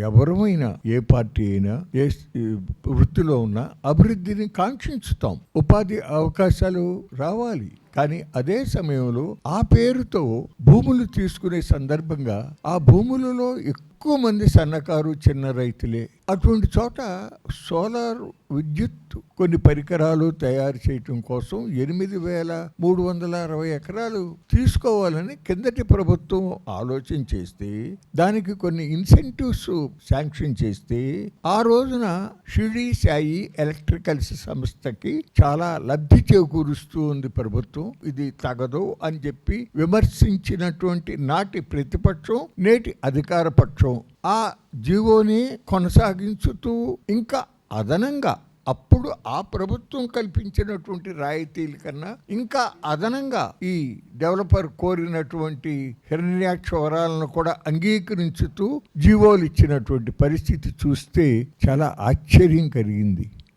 ఎవరమైనా ఏ పార్టీ అయినా ఏ వృత్తిలో ఉన్నా అభివృద్ధిని కాంక్షించుతాం. ఉపాధి అవకాశాలు రావాలి. కానీ అదే సమయంలో ఆ పేరుతో భూములు తీసుకునే సందర్భంగా ఆ భూములలో ఎక్కువ మంది సన్నకారు చిన్న రైతులే. అటువంటి చోట సోలార్ విద్యుత్ కొన్ని పరికరాలు తయారు చేయటం కోసం ఎనిమిది వేల మూడు వందల అరవై ఎకరాలు తీసుకోవాలని కిందటి ప్రభుత్వం ఆలోచన చేస్తే దానికి కొన్ని ఇన్సెంటివ్స్ శాంక్షన్ చేస్తే ఆ రోజున షిడి సాయి ఎలక్ట్రికల్స్ సంస్థకి చాలా లబ్ధి చేకూరుస్తూ ఉంది ప్రభుత్వం. ఇది తగదు అని చెప్పి విమర్శించినటువంటి నాటి ప్రతిపక్షం నేటి అధికార పక్షం ఆ జీవోని కొనసాగించుతూ ఇంకా అదనంగా అప్పుడు ఆ ప్రభుత్వం కల్పించినటువంటి రాయితీల కన్నా ఇంకా అదనంగా ఈ డెవలపర్ కోరినటువంటి హిరణ్యాక్ష వరాలను కూడా అంగీకరించుతూ జీవోలు ఇచ్చినటువంటి పరిస్థితి చూస్తే చాలా ఆశ్చర్యం కలిగింది.